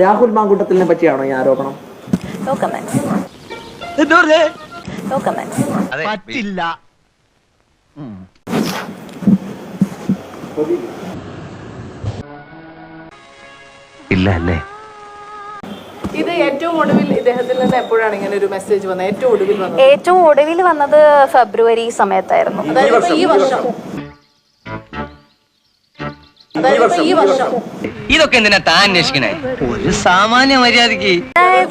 രാഹുൽ മാങ്കുട്ടത്തിനെ പറ്റിയാണോ ഈ ആരോപണം? പറ്റില്ല. ഇല്ല അല്ലേ? ഇത് ഏറ്റവും ഒടുവിൽ ഇദ്ദേഹത്തിൽ നിന്ന് എപ്പോഴാണ് ഇങ്ങനെ ഒരു മെസ്സേജ് വന്നത്? ഏറ്റവും ഒടുവിൽ വന്നത്? ഏറ്റവും ഒടുവിൽ വന്നത് ഫെബ്രുവരി സമയത്തായിരുന്നു. അതായത് ഈ വർഷം. ഈ വർഷം. ഇതൊക്കെ എന്തിനാ താൻ അന്വേഷിക്കണേ? ഒരു സാമാന്യ മര്യാദയ്ക്ക്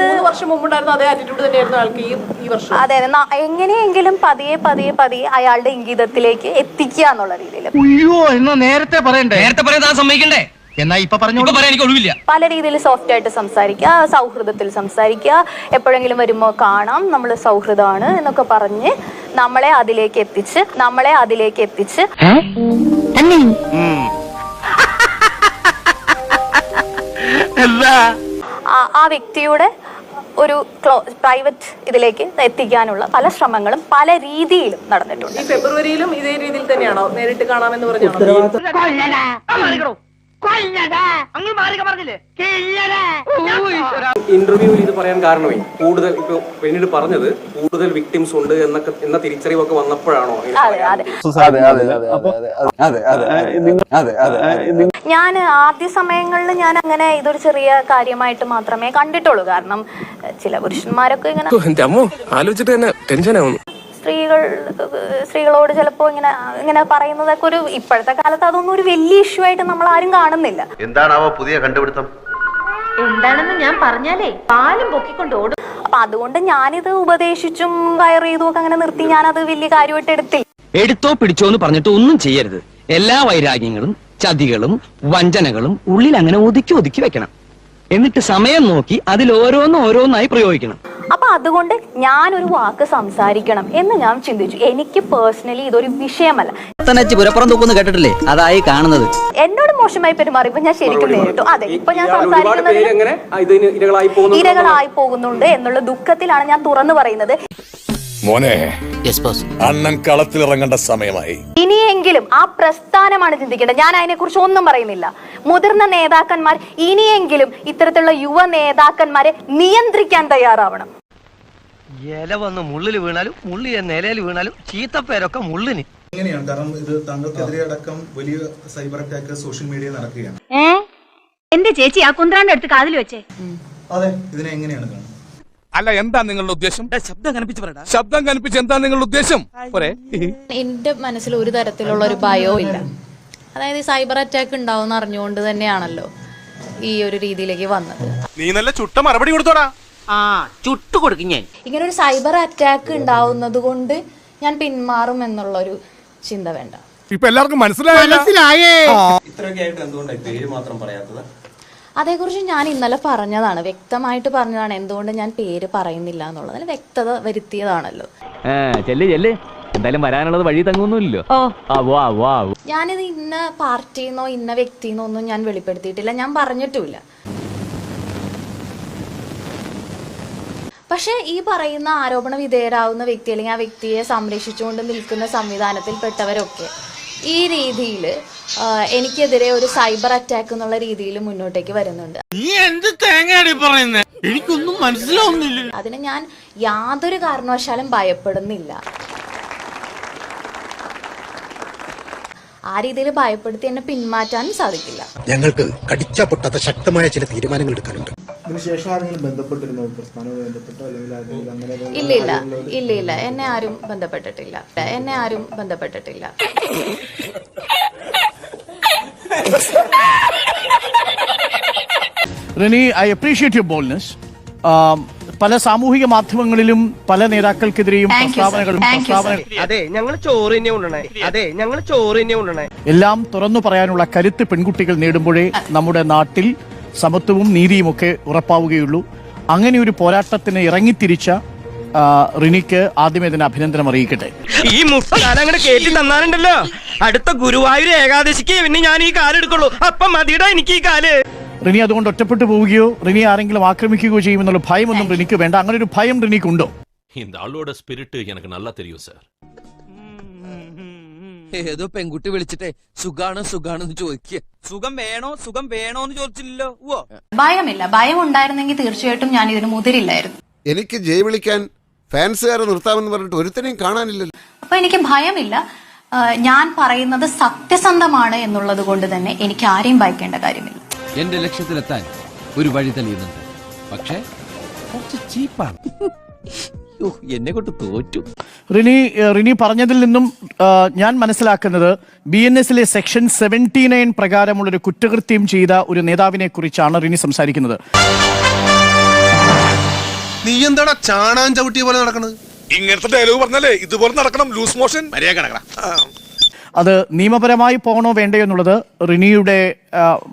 മൂന്ന് വർഷം മുമ്പുണ്ടായിരുന്ന അതേ ആറ്റിറ്റ്യൂഡ് തന്നെയായിരുന്നു ആൾക്ക് ഈ ഈ വർഷം. അതെ അതെ. ന- എങ്ങനെയെങ്കിലും പതിയെ പതിയെ പതിയെ അയാളുടെ ഇംഗിതത്തിലേക്ക് എത്തിക്കുക എന്നുള്ള രീതിയിൽ. അയ്യോ എന്നാ നേരത്തെ പറയണ്ടേ? നേരത്തെ പറയാൻ താൻ സമ്മതിക്കണ്ടേ? എന്നാ ഇപ്പൊ പറഞ്ഞു ഇപ്പൊ പറയാൻ എനിക്ക് ഒഴിവില്ല. പല രീതിയിൽ സോഫ്റ്റ് ആയിട്ട് സംസാരിക്കുക സൗഹൃദത്തിൽ സംസാരിക്കുക എപ്പോഴെങ്കിലും വരുമ്പോൾ കാണാം. നമ്മൾ സൗഹൃദമാണ് എന്നൊക്കെ പറഞ്ഞ് നമ്മളെ അതിലേക്ക് എത്തിച്ച് നമ്മളെ അതിലേക്ക് എത്തിച്ച്. ആ- ആ വ്യക്തിയുടെ ഒരു ക്ലോ പ്രൈവറ്റ് ഇതിലേക്ക് എത്തിക്കാനുള്ള പല ശ്രമങ്ങളും പല രീതിയിലും നടന്നിട്ടുണ്ട്. ഈ ഫെബ്രുവരിയിലും ഇതേ രീതിയിൽ തന്നെയാണോ? നേരിട്ട് കാണാമെന്ന് പറഞ്ഞാണോ? ഉത്തരവാദിത്തം ഇന്റർവ്യൂവിൽ ഇത് പറയാൻ കാരണമേ കൂടുതൽ ഇപ്പൊ പിന്നീട് പറഞ്ഞത് കൂടുതൽ വിക്ടിംസ് ഉണ്ട് എന്നൊക്കെ എന്ന തിരിച്ചറിവൊക്കെ വന്നപ്പോഴാണോ ഞാൻ ആദ്യ സമയങ്ങളിൽ ഞാൻ അങ്ങനെ ഇതൊരു ചെറിയ കാര്യമായിട്ട് മാത്രമേ കണ്ടിട്ടുള്ളൂ. കാരണം ചില പുരുഷന്മാരൊക്കെ ഇങ്ങനെ ആലോചിച്ചിട്ട് തന്നെ ടെൻഷൻ ആവുന്നു. സ്ത്രീകൾ സ്ത്രീകളോട് ചിലപ്പോൾ ഇങ്ങനെ ഇങ്ങനെ പറയുന്നതൊക്കെ ഒരു ഇപ്പോഴത്തെ കാലത്ത് അതൊന്നും ഒരു വലിയ ഇഷ്യൂ ആയിട്ട് നമ്മൾ ആരും കാണുന്നില്ല. എന്താണാവോ പുതിയ കണ്ടുപിടുത്തം? എന്താണെന്ന് ഞാൻ പറഞ്ഞാലേ പാലും പൊക്കിക്കൊണ്ട് ഓടും. അപ്പൊ അതുകൊണ്ട് ഞാനിത് ഉപദേശിച്ചും കയർ ചെയ്തും ഒക്കെ അങ്ങനെ നിർത്തി ഞാൻ അത് വലിയ കാര്യമായിട്ട് എടുത്തില്ല. എടുത്തോ പിടിച്ചോ എന്ന് പറഞ്ഞിട്ട് ഒന്നും ചെയ്യരുത്. എല്ലാ വൈരാഗ്യങ്ങളും ചതികളും വഞ്ചനകളും ഉള്ളിൽ അങ്ങനെ ഒതുക്കി ഒതുക്കി വെക്കണം. എന്നിട്ട് സമയം നോക്കി അതിൽ ഓരോന്ന് ഓരോന്നായി പ്രയോഗിക്കണം. അപ്പൊ അതുകൊണ്ട് ഞാനൊരു വാക്ക് സംസാരിക്കണം എന്ന് ഞാൻ ചിന്തിച്ചു. എനിക്ക് പേഴ്സണലി ഇതൊരു വിഷയമല്ല. പുരപ്പുറം തൂക്കുന്നു കേട്ടിട്ടില്ലേ? അതായി കാണുന്നത്. എന്നോട് മോശമായി പെരുമാറിയപ്പോ ഞാൻ ശരിക്കും നേരിട്ടു. അതെ ഇപ്പൊ ഞാൻ സംസാരിക്കുന്നത് ഇരകളായി പോകുന്നുണ്ട് എന്നുള്ള ദുഃഖത്തിലാണ് ഞാൻ തുറന്നു പറയുന്നത്. മോനെ അണ്ണൻ കളത്തിലിറങ്ങേണ്ട സമയമായി. ഇനിയെങ്കിലും ആ പ്രസ്ഥാനമാണ് ചിന്തിക്കേണ്ടത്. ഞാൻ അതിനെക്കുറിച്ച് ഒന്നും പറയുന്നില്ല. മുതിർന്ന നേതാക്കന്മാർ ഇനിയെങ്കിലും ഇത്തരത്തിലുള്ള യുവ നേതാക്കന്മാരെ നിയന്ത്രിക്കാൻ തയ്യാറാവണം. ഇല വന്ന് മുള്ളിൽ വീണാലും മുള്ളി നിലയിൽ വീണാലും ചീത്തപ്പേരൊക്കെ മുള്ളിന്. എങ്ങനെയാണ് കാരണം ഇത് താങ്കൾക്കെതിരെ അടക്കം വലിയ സൈബർ അറ്റാക്ക് സോഷ്യൽ മീഡിയ നടക്കുകയാണ്. എന്റെ ചേച്ചി ആ കുന്ത്രാണ്ട് എടുത്ത് കാതിൽ വെച്ചേ. അതെ ഇതിനെ എങ്ങനെയാണ് കാണുന്നത്? അല്ല എന്താ നിങ്ങളുടെ ഉദ്ദേശം? ശബ്ദം കനിപ്പിച്ച് പറയടാ. ശബ്ദം കനിപ്പിച്ച് എന്താ നിങ്ങളുടെ ഉദ്ദേശം? പോരെ. എന്റെ മനസ്സിൽ ഒരു തരത്തിലുള്ള ഒരു ഭയവും ഇല്ല. അതായത് സൈബർ അറ്റാക്ക് ഉണ്ടാവും അറിഞ്ഞുകൊണ്ട് തന്നെയാണല്ലോ ഈ ഒരു രീതിയിലേക്ക് വന്നത്. നീ നല്ല ചുട്ട മറുപടി കൊടുത്തോടാ. ആ ചുട്ടു കൊടുക്കും ഞാൻ. ഇങ്ങനെ ഒരു സൈബർ അറ്റാക്ക് ഉണ്ടാവുന്നത് കൊണ്ട് ഞാൻ പിന്മാറും എന്നുള്ളൊരു ചിന്ത വേണ്ട. ഇപ്പൊ എല്ലാവർക്കും മനസ്സിലായേ. ഇത്രയൊക്കെ ആയിട്ട് എന്തുകൊണ്ടാണ് പേര് മാത്രം പറയാത്തത്? അതേക്കുറിച്ച് ഞാൻ ഇന്നലെ പറഞ്ഞതാണ്. വ്യക്തമായിട്ട് പറഞ്ഞതാണ് എന്തുകൊണ്ട് ഞാൻ പേര് പറയുന്നില്ല എന്നുള്ളത്. വ്യക്തത വരുത്തിയതാണല്ലോ. എന്തായാലും വരാനുള്ളത് വഴി തങ്ങുന്നില്ലല്ലോ ഞാനിത് ഇന്ന പാർട്ടിന്നോ ഇന്ന വ്യക്തിന്നോ ഒന്നും ഞാൻ വെളിപ്പെടുത്തിയിട്ടില്ല. ഞാൻ പറഞ്ഞിട്ടുമില്ല. പക്ഷേ ഈ പറയുന്ന ആരോപണ വിധേയരാകുന്ന വ്യക്തി അല്ലെങ്കിൽ ആ വ്യക്തിയെ സംരക്ഷിച്ചുകൊണ്ട് നിൽക്കുന്ന സംവിധാനത്തിൽപ്പെട്ടവരൊക്കെ ഈ രീതിയിൽ എനിക്കെതിരെ ഒരു സൈബർ അറ്റാക്ക് എന്നുള്ള രീതിയിൽ മുന്നോട്ടേക്ക് വരുന്നുണ്ട്. നീ എന്ത് തേങ്ങയാണ് പറയുന്നത് എനിക്കൊന്നും മനസ്സിലാവുന്നില്ല. അതിന് ഞാൻ യാതൊരു കാരണവശാലും ഭയപ്പെടുന്നില്ല. ആ രീതിയിൽ ഭയപ്പെടുത്തി എന്നെ പിന്മാറ്റാനും സാധിക്കില്ല. ഞങ്ങൾക്ക് കടിച്ച പൊട്ടാത്ത ശക്തമായ ചില തീരുമാനങ്ങൾ എടുക്കാനുണ്ട്. ഇല്ല ഇല്ല. ഇല്ല ഇല്ല. എന്നെ ആരും ബന്ധപ്പെട്ടിട്ടില്ല. എന്നെ ആരും ബന്ധപ്പെട്ടിട്ടില്ല. Rini I appreciate your boldness പല സാമൂഹിക മാധ്യമങ്ങളിലും പല നേതാക്കൾക്കെതിരെയും പ്രസ്താവനകളും അതെ ഞങ്ങൾ ചോറ് ഉണ്ടണേ അതെ ഞങ്ങൾ ചോറ് ഉണ്ടണേ എല്ലാം തുറന്നു പറയാനുള്ള കരുത്ത് പെൺകുട്ടികൾ നേടുമ്പോഴേ നമ്മുടെ നാട്ടിൽ സമത്വവും നീതിയുമൊക്കെ ഉറപ്പാവുകയുള്ളൂ. അങ്ങനെ ഒരു പോരാട്ടത്തിന് ഇറങ്ങിത്തിരിച്ച റിനിക്ക് ആദ്യമേ തന്നെ അഭിനന്ദനം അറിയിക്കട്ടെ ഈ മുക്കാലം അങ്ങോട്ട് കേട്ടി തന്നാലുണ്ടല്ലോ അടുത്ത ഗുരുവായൂർ ഏകാദശിക്ക് പിന്നെ ഞാൻ ഈ കാലെടുക്കുള്ളൂ അപ്പം മതിയുടെ എനിക്ക് ഈ കാല് റിനി അതുകൊണ്ട് ഒറ്റപ്പെട്ടു പോവുകയോ റിനി ആരെങ്കിലും ആക്രമിക്കുകയോ ചെയ്യുമെന്നുള്ള ഭയമൊന്നും റിനിക്ക് വേണ്ട അങ്ങനെ ഒരു ഭയം റിനിക്കുണ്ടോ இந்த ஆளோட ஸ்பிரிட் எனக்கு நல்லா தெரியும் சார் ഏതോ പെൺകുട്ടി വിളിച്ചിട്ടേ സുഖാണ് സുഖാണെന്ന് ചോദിക്കുക സുഖം വേണോ സുഖം വേണോ എന്ന് ചോദിച്ചില്ലല്ലോ ഓ ഭയമില്ല ഭയം ഉണ്ടായിരുന്നെങ്കിൽ തീർച്ചയായിട്ടും ഞാൻ ഇതിന് മുതിരില്ലായിരുന്നു എനിക്ക് ജയ് വിളിക്കാൻ ഫാൻസുകാരെ നിർത്താമെന്ന് പറഞ്ഞിട്ട് ഒരുത്തനെയും കാണാനില്ലല്ലോ. അപ്പൊ എനിക്ക് ഭയമില്ല. ഞാൻ പറയുന്നത് സത്യസന്ധമാണ് എന്നുള്ളത് കൊണ്ട് തന്നെ എനിക്ക് ആരെയും ഭയക്കേണ്ട കാര്യമില്ല. എന്റെ ലക്ഷ്യത്തിലെത്താൻ ഒരു വഴി തെളിയുന്നുണ്ട്. പക്ഷേ കുറച്ച് ചീപ്പാണ്. എന്നെ കൊണ്ട് തോറ്റു. റിനി റിനി പറഞ്ഞതിൽ നിന്നും ഞാൻ മനസ്സിലാക്കുന്നത് ബി എൻ എസിലെ സെക്ഷൻ സെവന്റി നയൻ പ്രകാരമുള്ളൊരു കുറ്റകൃത്യം ചെയ്ത ഒരു നേതാവിനെ കുറിച്ചാണ് റിനി സംസാരിക്കുന്നത്. നീ എന്താടാ ചാണാൻ ചവിട്ടിയ പോലെ നടക്കണത്? ഇങ്ങനത്തെ ഡയലോഗ് പറഞ്ഞല്ലേ ഇതുപോലെ നടക്കണം ലൂസ് മോഷൻ മര്യാദ അത് നിയമപരമായി പോകണോ വേണ്ടയോ എന്നുള്ളത് റിനിയുടെ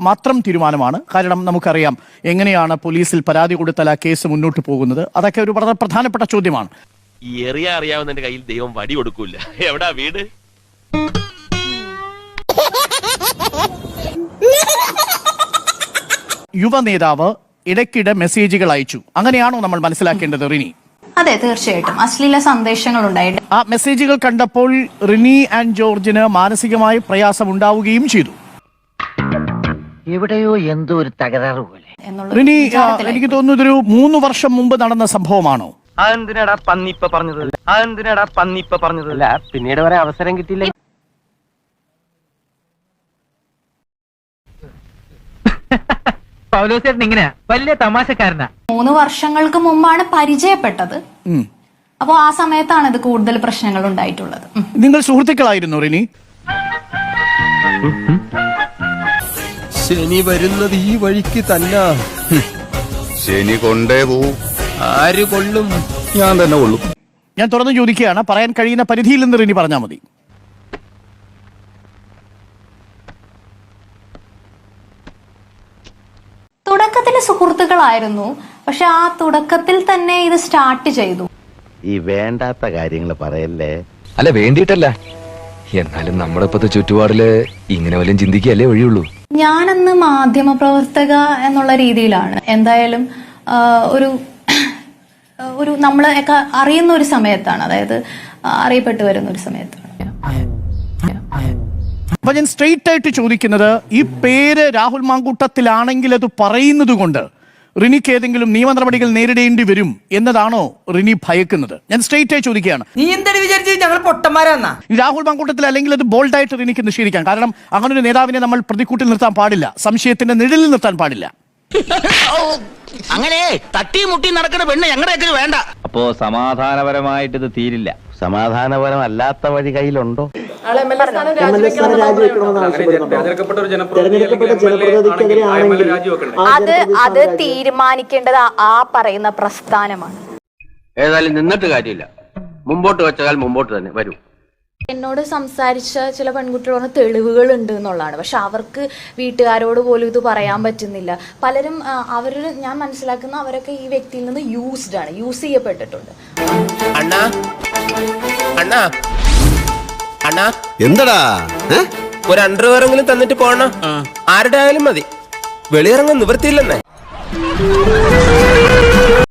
മാത്രം തീരുമാനമാണ്. കാരണം നമുക്കറിയാം എങ്ങനെയാണ് പോലീസിൽ പരാതി കൊടുത്താൽ ആ കേസ് മുന്നോട്ട് പോകുന്നത്. അതൊക്കെ ഒരു വളരെ പ്രധാനപ്പെട്ട ചോദ്യമാണ്. ഈ എറിയ അറിയാവുന്നതിന്റെ കയ്യിൽ ദൈവം വടി കൊടുക്കൂല. എവിടാ വീട്? യുവ നേതാവ് ഇടയ്ക്കിടെ മെസ്സേജുകൾ അയച്ചു. അങ്ങനെയാണോ നമ്മൾ മനസ്സിലാക്കേണ്ടത് റിനി? അതെ തീർച്ചയായിട്ടും. അശ്ലീല സന്ദേശങ്ങൾ ഉണ്ടായിട്ട് ആ മെസ്സേജുകൾ കണ്ടപ്പോൾ റിനി ആൻഡ് ജോർജിന് മാനസികമായി പ്രയാസം ഉണ്ടാവുകയും ചെയ്തു. എവിടെയോ എന്തോ ഒരു തകരാറ് പോലെ. എന്നുള്ള റിനി എനിക്ക് തോന്നുന്നു ഇതൊരു മൂന്ന് വർഷം മുമ്പ് നടന്ന സംഭവമാണോ? അതെന്തിനാടാ പന്നിപ്പ പറഞ്ഞത്? അതെന്തിനാടാ പന്നിപ്പ പറഞ്ഞത്? അല്ല പിന്നീട് വരെ അവസരം കിട്ടിയില്ല. പൗലോസേട്ടൻ എങ്ങനെയാ വലിയ തമാശക്കാരനാ. മൂന്ന് വർഷങ്ങൾക്ക് മുമ്പാണ് പരിചയപ്പെട്ടത്. അപ്പോ അപ്പോൾ ആ സമയത്താണ് ഇത് കൂടുതൽ പ്രശ്നങ്ങൾ ഉണ്ടായിട്ടുള്ളത് നിങ്ങൾ സുഹൃത്തുക്കളായിരുന്നു റിനി? ശനി വരുന്നത് ഈ വഴിക്ക് തന്നെ. ശനി കൊണ്ടേ പോവും. ആര് കൊള്ളും? ഞാൻ തന്നെ കൊള്ളും. ഞാൻ തുറന്നു ചോദിക്കുകയാണ് പറയാൻ കഴിയുന്ന പരിധിയിൽ നിന്ന് റിനി പറഞ്ഞാൽ മതി തുടക്കത്തിൽ സുഹൃത്തുക്കളായിരുന്നു. പക്ഷെ ആ തുടക്കത്തിൽ തന്നെ ഇത് സ്റ്റാർട്ട് ചെയ്തു. ഈ വേണ്ടാത്ത കാര്യങ്ങൾ പറയല്ലേ? അല്ല വേണ്ടിയിട്ടല്ല. എന്നാലും നമ്മുടെ ഇപ്പത്തെ ചുറ്റുപാടിൽ ഇങ്ങനെ വല്ലതും ചിന്തിക്കുകയല്ലേ വഴിയുള്ളൂ. ഞാനന്ന് മാധ്യമപ്രവർത്തക എന്നുള്ള രീതിയിലാണ്. എന്തായാലും ഒരു ഒരു നമ്മളെയൊക്കെ അറിയുന്ന ഒരു സമയത്താണ്. അതായത് അറിയപ്പെട്ടു വരുന്ന ഒരു സമയത്താണ് അപ്പൊ ഞാൻ സ്ട്രെയിറ്റ് ആയിട്ട് ചോദിക്കുന്നത് ഈ പേര് രാഹുൽ മാങ്കൂട്ടത്തിലാണെങ്കിൽ അത് പറയുന്നത് കൊണ്ട് റിനിക്ക് ഏതെങ്കിലും നിയമ നടപടികൾ നേരിടേണ്ടി വരും എന്നതാണോ റിനി ഭയക്കുന്നത്? ഞാൻ സ്ട്രെയിറ്റ് ആയി ചോദിക്കുകയാണ്. നീ എന്താണ് വിചാരിച്ചത്? ഞങ്ങൾ പൊട്ടന്മാരാന്നാ രാഹുൽ മാങ്കൂട്ടത്തിൽ അല്ലെങ്കിൽ അത് ബോൾഡായിട്ട് റിനിക്ക് നിഷേധിക്കാം. കാരണം അങ്ങനെ ഒരു നേതാവിനെ നമ്മൾ പ്രതിക്കൂട്ടിൽ നിർത്താൻ പാടില്ല. സംശയത്തിന്റെ നിഴലിൽ നിർത്താൻ പാടില്ല. അങ്ങനെ തട്ടി മുട്ടി നടക്കുന്ന പെണ്ണ് ഞങ്ങളുടെയൊക്കെ വേണ്ട. അപ്പോ സമാധാനപരമായിട്ട് ഇത് തീരില്ല. സമാധാനപരമല്ലാത്ത വഴി കയ്യിലുണ്ടോ? അത് അത് തീരുമാനിക്കേണ്ടത് ആ- ആ പറയുന്ന പ്രസ്ഥാനമാണ്. ഏതായാലും നിന്നിട്ട് കാര്യമില്ല. മുമ്പോട്ട് വെച്ചാൽ മുമ്പോട്ട് തന്നെ വരൂ. എന്നോട് സംസാരിച്ച ചില പെൺകുട്ടികൾ പറഞ്ഞ തെളിവുകൾ ഉണ്ട് എന്നുള്ളതാണ്. പക്ഷെ അവർക്ക് വീട്ടുകാരോട് പോലും ഇത് പറയാൻ പറ്റുന്നില്ല. പലരും അവർ ഞാൻ മനസ്സിലാക്കുന്ന അവരൊക്കെ ഈ വ്യക്തിയിൽ നിന്ന് യൂസ്ഡ് ആണ്. യൂസ് ചെയ്യപ്പെട്ടിട്ടുണ്ട്. അണ്ണാ അണ്ണാ. അണ്ണാ എന്തടാ? ഒരു അണ്ടർവെയറെങ്കിലും തന്നിട്ട് പോണ? ആരുടെ ആയാലും മതി. വെളിയിറങ്ങാൻ നിവൃത്തിയില്ലെന്നേ.